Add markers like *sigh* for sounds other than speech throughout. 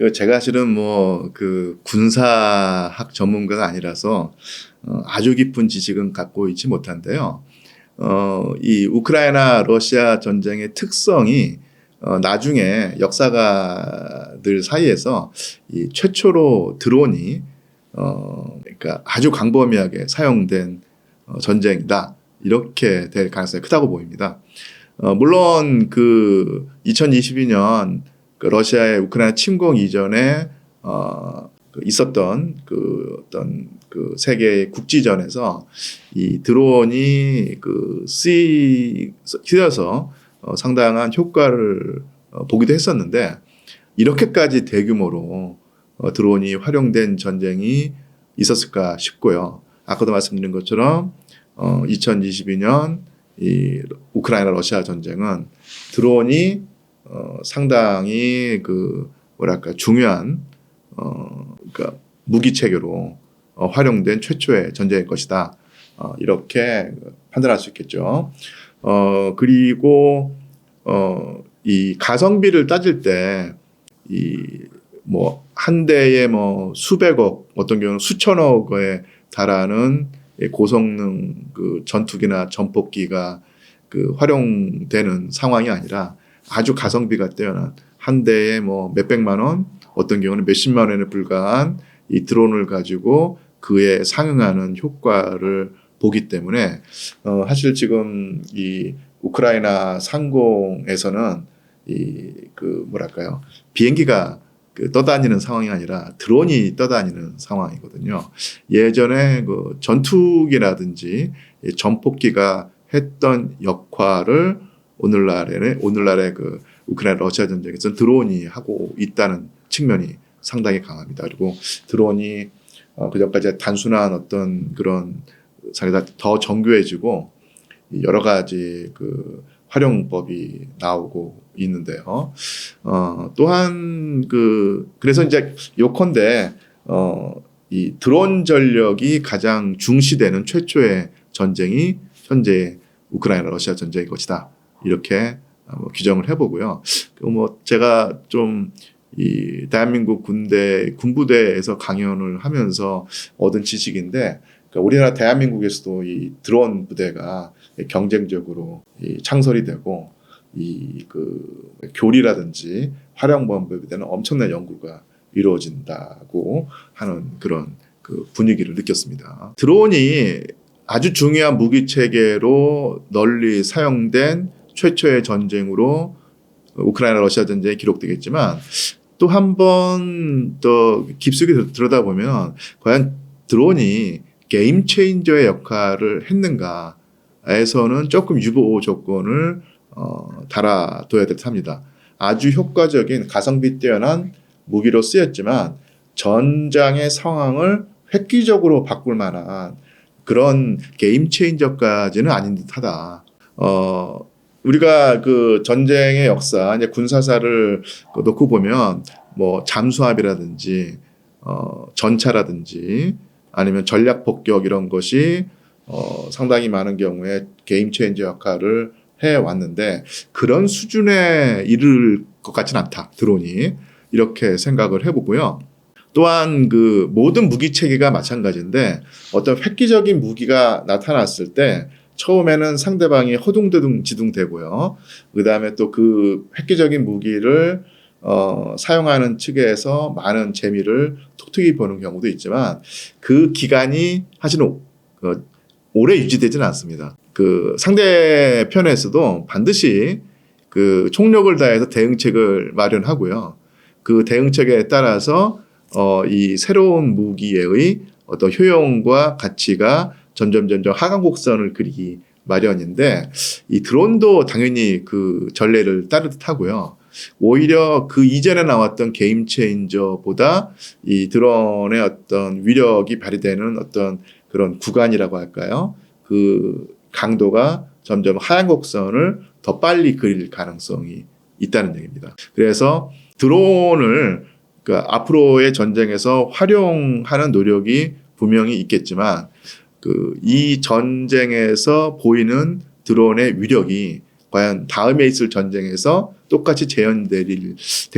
예, 그 제가 실은 뭐 그 군사학 전문가가 아니라서 어, 아주 깊은 지식은 갖고 있지 못한데요. 어, 이 우크라이나 러시아 전쟁의 특성이 어, 나중에 역사가들 사이에서 이 최초로 드론이 어, 그러니까 아주 광범위하게 사용된 어, 전쟁이다. 이렇게 될 가능성이 크다고 보입니다. 어, 물론 그 2022년 그 러시아의 우크라이나 침공 이전에 어, 그 있었던 그 어떤 그 세계 국지전에서 이 드론이 그 쓰여서 어, 상당한 효과를 어, 보기도 했었는데 이렇게까지 대규모로 어, 드론이 활용된 전쟁이 있었을까 싶고요. 아까도 말씀드린 것처럼 어, 2022년 이 우크라이나 러시아 전쟁은 드론이 어, 상당히 그 뭐랄까 중요한 어, 그러니까 무기 체계로 어, 활용된 최초의 전쟁일 것이다. 어, 이렇게 판단할 수 있겠죠. 어, 그리고 어, 이 가성비를 따질 때 이 뭐 한 대에 뭐 수백억, 어떤 경우는 수천억에 달하는 이 고성능 그 전투기나 전폭기가 그 활용되는 상황이 아니라 아주 가성비가 뛰어난 한 대에 뭐 몇백만 원, 어떤 경우는 몇십만 원에 불과한 이 드론을 가지고 그에 상응하는 효과를 보기 때문에 어 사실 지금 이 우크라이나 상공에서는 이 그 뭐랄까요 비행기가 그 떠다니는 상황이 아니라 드론이 떠다니는 상황이거든요. 예전에 그 전투기라든지 이 전폭기가 했던 역할을 오늘날에는 오늘날의 그 우크라이나 러시아 전쟁에서는 드론이 하고 있다는 측면이 상당히 강합니다. 그리고 드론이 어, 그전까지 단순한 어떤 그런 사례가 더 정교해지고 이 여러 가지 그 활용법이 나오고 있는데요. 어, 또한 그 그래서 이제 요컨대 어, 이 드론 전력이 가장 중시되는 최초의 전쟁이 현재 우크라이나 러시아 전쟁일 것이다. 이렇게 어, 뭐 규정을 해보고요. 그뭐 제가 좀 이 대한민국 군대 군부대에서 강연을 하면서 얻은 지식인데 그러니까 우리나라 대한민국에서도 이 드론 부대가 경쟁적으로 이 창설이 되고 이 그 교리라든지 활용 방법에 대한 엄청난 연구가 이루어진다고 하는 그런 그 분위기를 느꼈습니다. 드론이 아주 중요한 무기 체계로 널리 사용된 최초의 전쟁으로 우크라이나 러시아 전쟁이 기록되겠지만 또 한 번 더 깊숙이 들- 들여다보면 과연 드론이 게임 체인저의 역할을 했는가에서는 조금 유보 조건을 어, 달아둬야 될 탑니다. 아주 효과적인 가성비 뛰어난 무기로 쓰였지만 전장의 상황을 획기적으로 바꿀 만한 그런 게임 체인저까지는 아닌 듯하다. 어, 우리가 그 전쟁의 역사, 이제 군사사를 그 놓고 보면 뭐 잠수함이라든지 어, 전차라든지 아니면 전략 폭격 이런 것이 어, 상당히 많은 경우에 게임 체인저 역할을 해 왔는데 그런 수준에 이를 것 같지는 않다. 드론이 이렇게 생각을 해보고요. 또한 그 모든 무기 체계가 마찬가지인데 어떤 획기적인 무기가 나타났을 때 처음에는 상대방이 허둥대둥 지둥대고요. 그 다음에 또 그 획기적인 무기를 어, 사용하는 측에서 많은 재미를 톡톡히 보는 경우도 있지만 그 기간이 사실은 그 오래 유지되지는 않습니다. 그 상대편에서도 반드시 그 총력을 다해서 대응책을 마련하고요. 그 대응책에 따라서 어, 이 새로운 무기의 어떤 효용과 가치가 점점 점점 하강 곡선을 그리기 마련인데 이 드론도 당연히 그 전례를 따르듯 하고요. 오히려 그 이전에 나왔던 게임 체인저보다 이 드론의 어떤 위력이 발휘되는 어떤 그런 구간이라고 할까요? 그 강도가 점점 하향 곡선을 더 빨리 그릴 가능성이 있다는 얘기입니다. 그래서 드론을 그 앞으로의 전쟁에서 활용하는 노력이 분명히 있겠지만 그 이 전쟁에서 보이는 드론의 위력이 과연 다음에 있을 전쟁에서 똑같이 재현될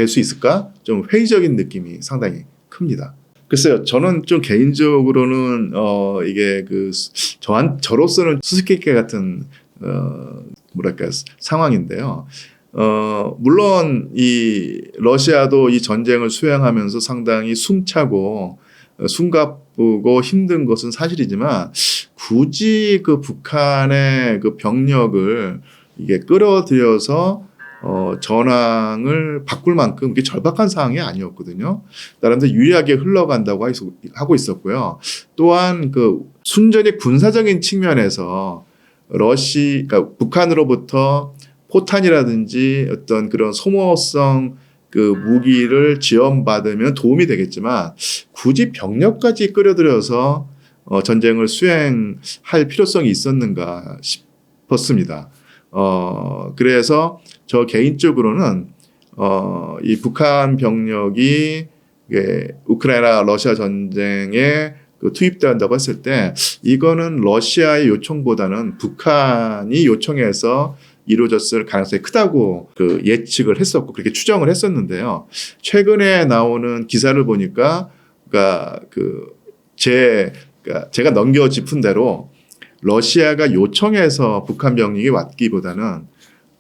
수 있을까? 좀 회의적인 느낌이 상당히 큽니다. 글쎄요, 저는 좀 개인적으로는 어 이게 그 수- 저한 저로서는 수수께끼 같은 어 뭐랄까 상황인데요. 어 물론 이 러시아도 이 전쟁을 수행하면서 상당히 숨차고 어, 숨 가쁘고 힘든 것은 사실이지만 굳이 그 북한의 그 병력을 이게 끌어들여서 어, 전황을 바꿀 만큼 이게 절박한 상황이 아니었거든요. 나름대로 유리하게 흘러간다고 하고 있었고요. 또한 그 순전히 군사적인 측면에서 러시, 그러니까 북한으로부터 포탄이라든지 어떤 그런 소모성 그 무기를 지원받으면 도움이 되겠지만 굳이 병력까지 끌어들여서 어, 전쟁을 수행할 필요성이 있었는가 싶었습니다. 어, 그래서 저 개인적으로는 어, 이 북한 병력이 이게 우크라이나 러시아 전쟁에 그 투입된다고 했을 때 이거는 러시아의 요청보다는 북한이 요청해서 이루어졌을 가능성이 크다고 그 예측을 했었고 그렇게 추정을 했었는데요. 최근에 나오는 기사를 보니까 그러니까 그제 그러니까 제가 넘겨 짚은 대로 러시아가 요청해서 북한 병력이 왔기보다는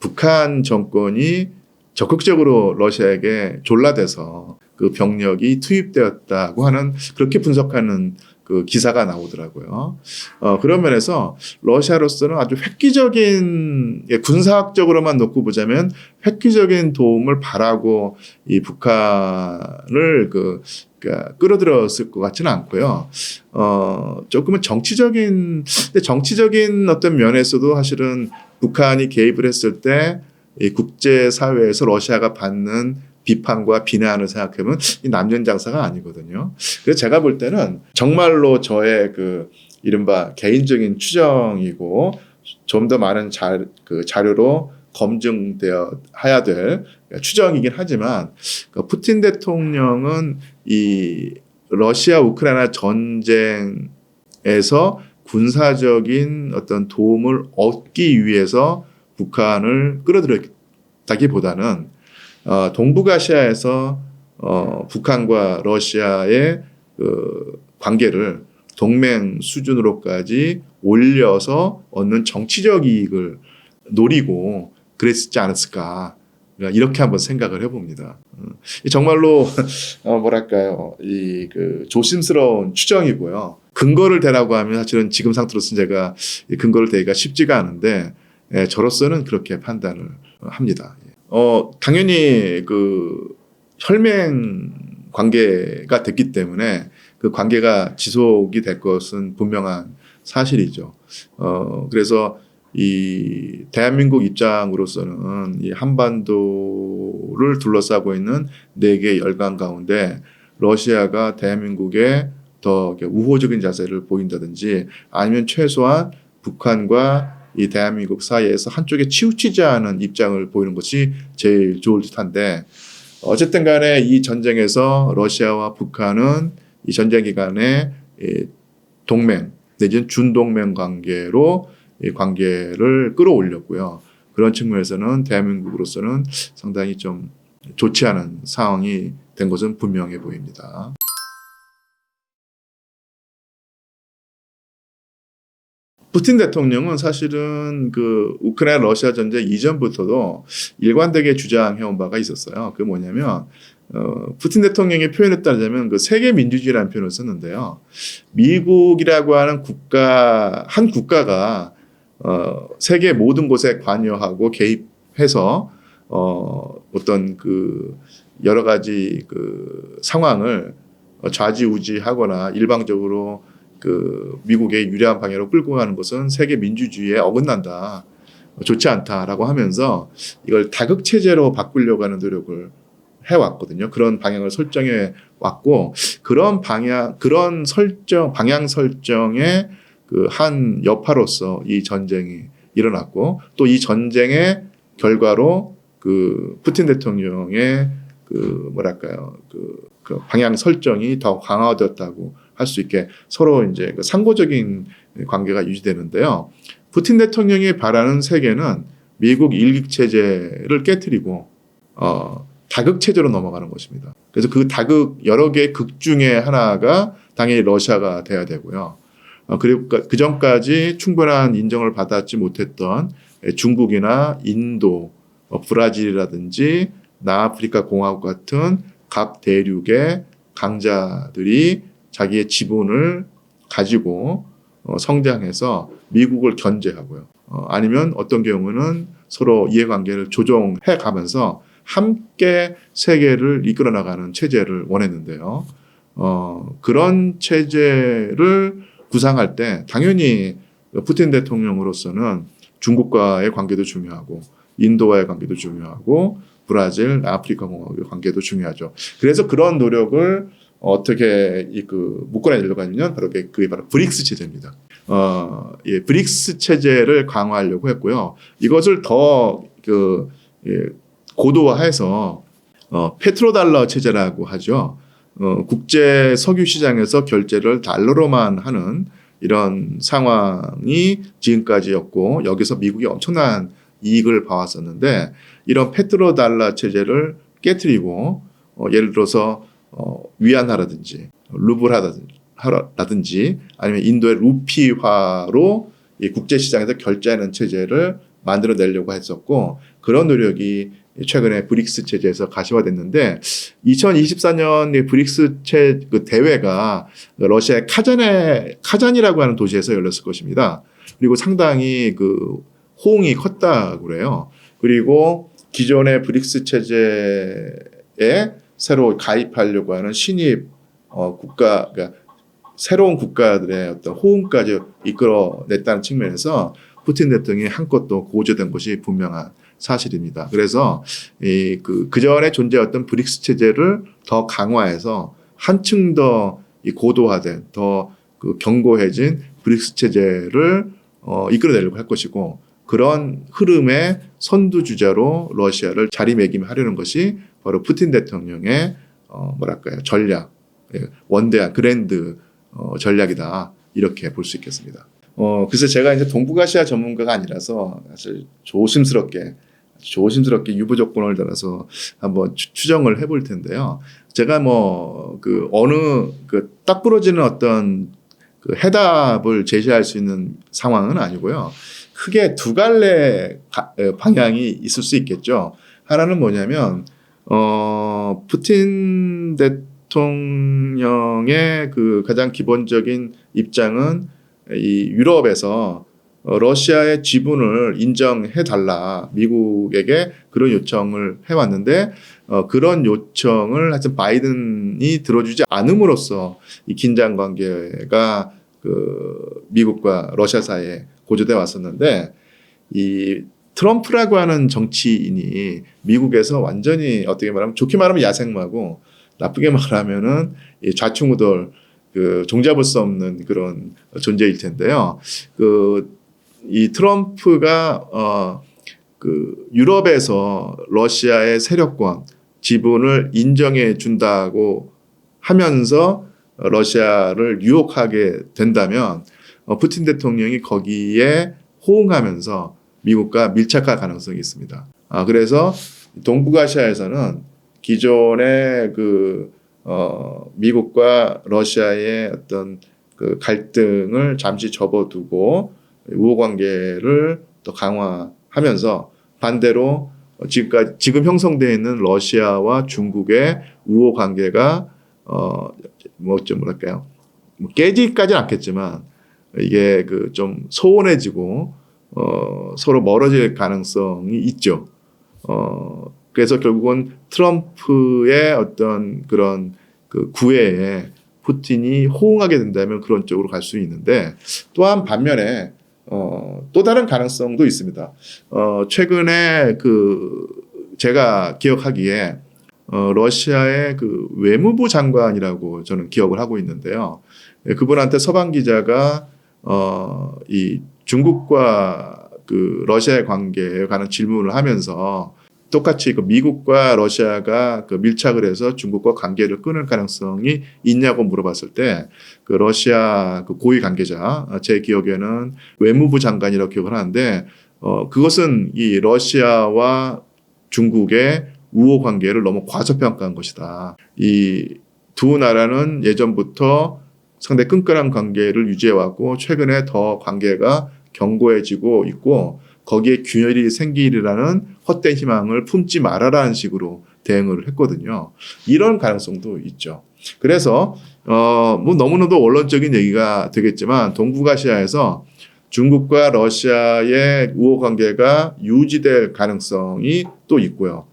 북한 정권이 적극적으로 러시아에게 졸라대서 그 병력이 투입되었다고 하는 그렇게 분석하는 그 기사가 나오더라고요. 어, 그런 면에서 러시아로서는 아주 획기적인 예, 군사학적으로만 놓고 보자면 획기적인 도움을 바라고 이 북한을 그 그러니까 끌어들였을 것 같지는 않고요. 어, 조금은 정치적인, 근데 정치적인 어떤 면에서도 사실은 북한이 개입을 했을 때 이 국제 사회에서 러시아가 받는 비판과 비난을 생각하면 이 남전장사가 아니거든요. 그래서 제가 볼 때는 정말로 저의 그 이른바 개인적인 추정이고 좀 더 많은 자, 그 자료로 검증되어 해야 될 추정이긴 하지만 그 푸틴 대통령은 이 러시아 우크라이나 전쟁에서 군사적인 어떤 도움을 얻기 위해서 북한을 끌어들였다기보다는 어, 동북아시아에서 어, 북한과 러시아의 그 관계를 동맹 수준으로까지 올려서 얻는 정치적 이익을 노리고 그랬지 않았을까 그러니까 이렇게 한번 생각을 해봅니다. 음, 이 정말로 *laughs* 어, 뭐랄까요 이 그 조심스러운 추정이고요. 근거를 대라고 하면 사실은 지금 상태로서는 제가 이 근거를 대기가 쉽지가 않은데 예, 저로서는 그렇게 판단을 합니다. 어 당연히 그 혈맹 관계가 됐기 때문에 그 관계가 지속이 될 것은 분명한 사실이죠. 어 그래서 이 대한민국 입장으로서는 이 한반도를 둘러싸고 있는 네 개의 열강 가운데 러시아가 대한민국에 더 우호적인 자세를 보인다든지 아니면 최소한 북한과 이 대한민국 사이에서 한쪽에 치우치지 않은 입장을 보이는 것이 제일 좋을 듯한데 어쨌든 간에 이 전쟁에서 러시아와 북한은 이 전쟁 기간에 이 동맹 내지는 준동맹 관계로 이 관계를 끌어올렸고요. 그런 측면에서는 대한민국으로서는 상당히 좀 좋지 않은 상황이 된 것은 분명해 보입니다. 푸틴 대통령은 사실은 그 우크라이나 러시아 전쟁 이전부터도 일관되게 주장해온 바가 있었어요. 그 뭐냐면 어, 푸틴 대통령의 표현에 따르자면 그 세계 민주주의라는 표현을 썼는데요. 미국이라고 하는 국가 한 국가가 어, 세계 모든 곳에 관여하고 개입해서 어, 어떤 그 여러 가지 그 상황을 좌지우지하거나 일방적으로 그 미국의 유리한 방향으로 끌고 가는 것은 세계 민주주의에 어긋난다. 좋지 않다라고 하면서 이걸 다극 체제로 바꾸려고 하는 노력을 해왔거든요. 그런 방향을 설정해 왔고 그런 방향 그런 설정 방향 설정의 그 한 여파로서 이 전쟁이 일어났고 또 이 전쟁의 결과로 그 푸틴 대통령의 그 뭐랄까요 그, 그 방향 설정이 더 강화되었다고 할 수 있게 서로 이제 그 상고적인 관계가 유지되는데요. 푸틴 대통령이 바라는 세계는 미국 일극 체제를 깨뜨리고 어, 다극 체제로 넘어가는 것입니다. 그래서 그 다극 여러 개의 극 중에 하나가 당연히 러시아가 돼야 되고요. 어, 그리고 그 전까지 충분한 인정을 받았지 못했던 중국이나 인도, 어, 브라질이라든지 남아프리카 공화국 같은 각 대륙의 강자들이 자기의 지분을 가지고 어, 성장해서 미국을 견제하고요. 어, 아니면 어떤 경우는 서로 이해관계를 조정해 가면서 함께 세계를 이끌어 나가는 체제를 원했는데요. 어, 그런 체제를 구상할 때 당연히 푸틴 대통령으로서는 중국과의 관계도 중요하고 인도와의 관계도 중요하고 브라질, 아프리카 공화국의 관계도 중요하죠. 그래서 그런 노력을 어떻게 이그 묶어내려고 하냐면 바로 그게 바로 브릭스 체제입니다. 어, 예, 브릭스 체제를 강화하려고 했고요. 이것을 더그 예, 고도화해서 어, 페트로달러 체제라고 하죠. 어, 국제 석유 시장에서 결제를 달러로만 하는 이런 상황이 지금까지였고 여기서 미국이 엄청난 이익을 봐왔었는데 이런 페트로달러 체제를 깨뜨리고 어, 예를 들어서 어, 위안화라든지 루블화라든지 아니면 인도의 루피화로 이 국제 시장에서 결제하는 체제를 만들어내려고 했었고 그런 노력이 최근에 브릭스 체제에서 가시화됐는데 2024년의 브릭스 체 그 대회가 러시아의 카잔에 카잔이라고 하는 도시에서 열렸을 것입니다. 그리고 상당히 그 호응이 컸다고 그래요. 그리고 기존의 브릭스 체제에 새로 가입하려고 하는 신입 어, 국가, 그러니까 새로운 국가들의 어떤 호응까지 이끌어냈다는 측면에서 푸틴 대통령이 한껏 또 고조된 것이 분명한 사실입니다. 그래서 이 그 그전에 존재했던 브릭스 체제를 더 강화해서 한층 더 이 고도화된 더그 견고해진 브릭스 체제를 어, 이끌어내려고 할 것이고 그런 흐름의 선두 주자로 러시아를 자리매김하려는 것이 바로 푸틴 대통령의 어, 뭐랄까요 전략, 예, 원대한 그랜드 어, 전략이다 이렇게 볼 수 있겠습니다. 어, 그래서 제가 이제 동북아시아 전문가가 아니라서 사실 조심스럽게 조심스럽게 유보 조건을 따라서 한번 추, 추정을 해볼 텐데요. 제가 뭐 그 어느 그 딱 부러지는 어떤 그 해답을 제시할 수 있는 상황은 아니고요. 크게 두 갈래 가, 방향이 있을 수 있겠죠. 하나는 뭐냐면 어 푸틴 대통령의 그 가장 기본적인 입장은 이 유럽에서 어, 러시아의 지분을 인정해 달라 미국에게 그런 요청을 해왔는데 어, 그런 요청을 하여튼 바이든이 들어주지 않음으로써 이 긴장 관계가 그 미국과 러시아 사이에 고조돼 왔었는데 이 트럼프라고 하는 정치인이 미국에서 완전히 어떻게 말하면 좋게 말하면 야생마고 나쁘게 말하면은 이 좌충우돌 그 종잡을 수 없는 그런 존재일 텐데요. 그 이 트럼프가 어 그 유럽에서 러시아의 세력권 지분을 인정해 준다고 하면서 러시아를 유혹하게 된다면 어, 푸틴 대통령이 거기에 호응하면서 미국과 밀착할 가능성이 있습니다. 아, 그래서 동북아시아에서는 기존의 그, 어, 미국과 러시아의 어떤 그 갈등을 잠시 접어두고 우호 관계를 더 강화하면서 반대로 지금까지 지금 형성되어 있는 러시아와 중국의 우호 관계가 어 뭐 좀 뭐랄까요 뭐 깨지까지는 않겠지만 이게 그 좀 소원해지고 어 서로 멀어질 가능성이 있죠. 어 그래서 결국은 트럼프의 어떤 그런 그 구애에 푸틴이 호응하게 된다면 그런 쪽으로 갈 수 있는데 또한 반면에 어, 또 다른 가능성도 있습니다. 어, 최근에 그 제가 기억하기에 어, 러시아의 그 외무부 장관이라고 저는 기억을 하고 있는데요. 예, 그분한테 서방 기자가 어, 이 중국과 그 러시아의 관계에 관한 질문을 하면서 똑같이 그 미국과 러시아가 그 밀착을 해서 중국과 관계를 끊을 가능성이 있냐고 물어봤을 때 그 러시아 그 고위 관계자 제 기억에는 외무부 장관이라고 기억을 하는데 어, 그것은 이 러시아와 중국의 우호 관계를 너무 과소평가한 것이다. 이 두 나라는 예전부터 상당히 끈끈한 관계를 유지해왔고 최근에 더 관계가 견고해지고 있고 거기에 균열이 생기리라는 헛된 희망을 품지 말아라는 식으로 대응을 했거든요. 이런 가능성도 있죠. 그래서 어 뭐 너무나도 원론적인 얘기가 되겠지만 동북아시아에서 중국과 러시아의 우호 관계가 유지될 가능성이 또 있고요.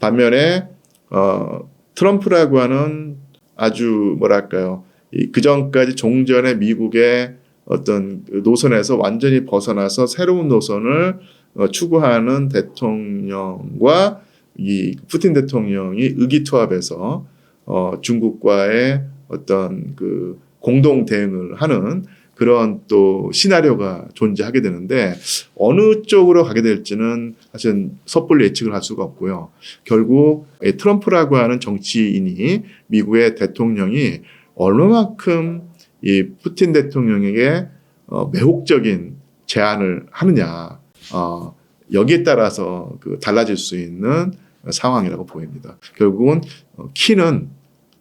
반면에 어 트럼프라고 하는 아주 뭐랄까요 그 전까지 종전의 미국의 어떤 그 노선에서 완전히 벗어나서 새로운 노선을 어, 추구하는 대통령과 이 푸틴 대통령이 의기투합해서 어, 중국과의 어떤 그 공동 대응을 하는 그런 또 시나리오가 존재하게 되는데 어느 쪽으로 가게 될지는 사실 섣불리 예측을 할 수가 없고요. 결국 이 트럼프라고 하는 정치인이 미국의 대통령이 얼마만큼 이 푸틴 대통령에게 어, 매혹적인 제안을 하느냐 어, 여기에 따라서 그 달라질 수 있는 상황이라고 보입니다. 결국은 어, 키는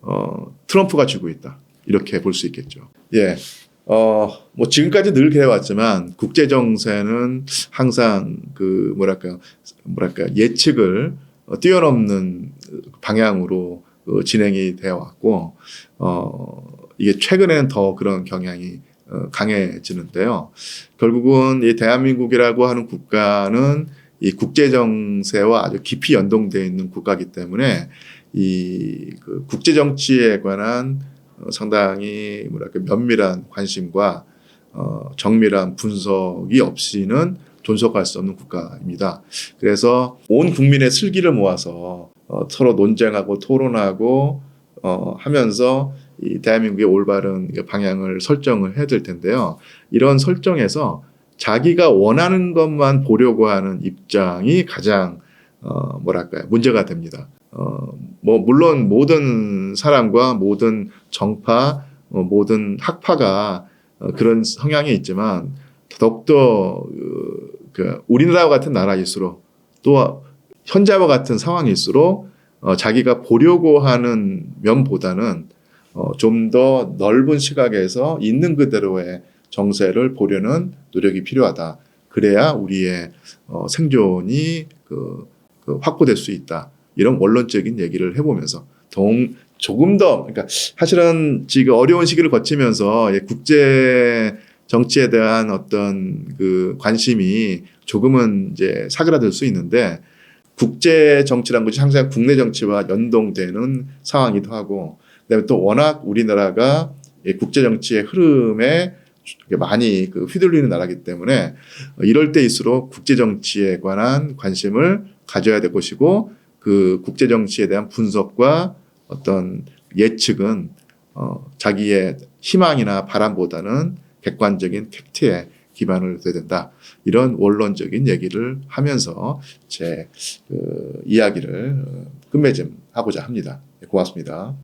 어, 트럼프가 쥐고 있다 이렇게 볼 수 있겠죠. 예. 어, 뭐 지금까지 늘 그래왔지만 국제 정세는 항상 그 뭐랄까 뭐랄까 예측을 어, 뛰어넘는 방향으로 어, 진행이 되어 왔고 어, 이게 최근에는 더 그런 경향이 어, 강해지는데요. 결국은 이 대한민국이라고 하는 국가는 이 국제 정세와 아주 깊이 연동되어 있는 국가이기 때문에 이 그 국제 정치에 관한 어, 상당히 뭐랄까 면밀한 관심과 어, 정밀한 분석이 없이는 존속할 수 없는 국가입니다. 그래서 온 국민의 슬기를 모아서 어, 서로 논쟁하고 토론하고 어, 하면서 이 대한민국의 올바른 방향을 설정을 해야 될 텐데요. 이런 설정에서 자기가 원하는 것만 보려고 하는 입장이 가장 어, 뭐랄까요 문제가 됩니다. 어, 뭐 물론 모든 사람과 모든 정파, 어, 모든 학파가 어, 그런 성향이 있지만 더욱더 그, 그 우리나라와 같은 나라일수록 또 현재와 같은 상황일수록 어, 자기가 보려고 하는 면보다는 어, 좀 더 넓은 시각에서 있는 그대로의 정세를 보려는 노력이 필요하다. 그래야 우리의 어, 생존이 그, 그 확보될 수 있다. 이런 원론적인 얘기를 해보면서 동, 조금 더 그러니까 사실은 지금 어려운 시기를 거치면서 예, 국제 정치에 대한 어떤 그 관심이 조금은 이제 사그라들 수 있는데 국제 정치란 것이 항상 국내 정치와 연동되는 상황이기도 하고 그다음에 또 워낙 우리나라가 이 국제 정치의 흐름에 많이 그 휘둘리는 나라이기 때문에 이럴 때일수록 국제 정치에 관한 관심을 가져야 될 것이고 그 국제 정치에 대한 분석과 어떤 예측은 어 자기의 희망이나 바람보다는 객관적인 팩트에 기반을 둬야 된다. 이런 원론적인 얘기를 하면서 제 그 이야기를 끝맺음 하고자 합니다. 고맙습니다.